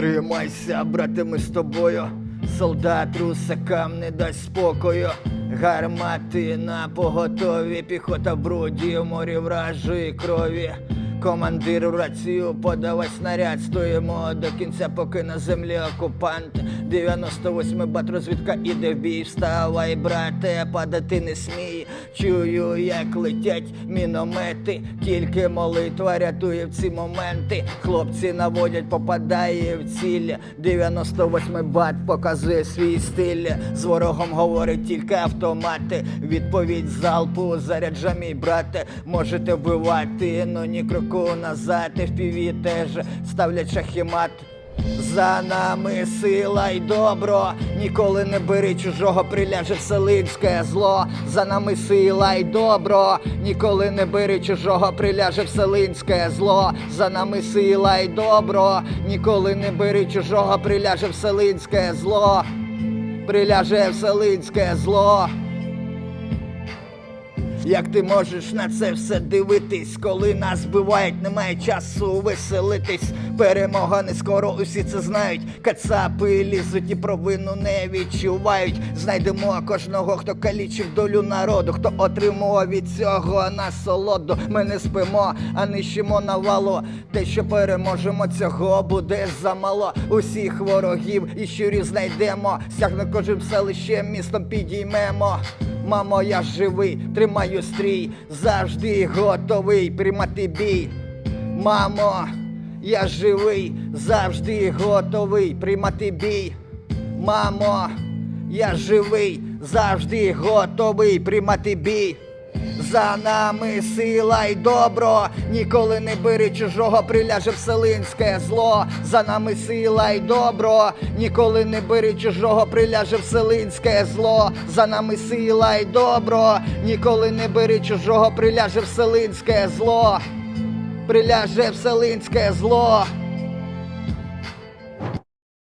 Тримайся, брате, ми з тобою. Солдат русакам не дасть спокою. Гармати на поготові, піхота в бруді, морі вражої крові. Командир в рацію подавай снаряд, стоїмо до кінця, поки на землі окупант. 98 бат розвідка іде в бій. Вставай, брате, падати не смій. Чую, як летять міномети, тільки молитва рятує в ці моменти. Хлопці наводять, попадає в ціль. 98 бат показує свій стиль. З ворогом говорить тільки автомати. Відповідь залпу заряджа мій брате. Можете вбивати, но ні кроку назад. FPV теж ставлять шахімат. За нами сила й добро, ніколи не бери чужого, приляже вселинське зло. За нами сила й добро, ніколи не бери чужого, приляже вселинське зло. За нами сила й добро, ніколи не бери чужого, приляже вселинське зло. Приляже вселинське зло. Як ти можеш на це все дивитись, коли нас вбивають, немає часу веселитись. Перемога не скоро, усі це знають. Кацапи лізуть і провину не відчувають. Знайдемо кожного, хто калічив долю народу, хто отримував від цього насолоду. Ми не спимо, а нищимо навалу. Те, що переможемо, цього буде замало. Усіх ворогів і щурів знайдемо. Стягне кожним селищем, містом підіймемо. Мамо, я живий, тримаю стрій, завжди готовий приймати бій. Мамо, я живий, завжди готовий приймати бій. Мамо, я живий, завжди готовий приймати бій. За нами сила й добро, ніколи не бери чужого, приляже вселинське зло. За нами сила й добро, ніколи не бери чужого, приляже вселинське зло. За нами сила й добро, ніколи не бери чужого, приляже вселинське зло. Приляже вселинське зло.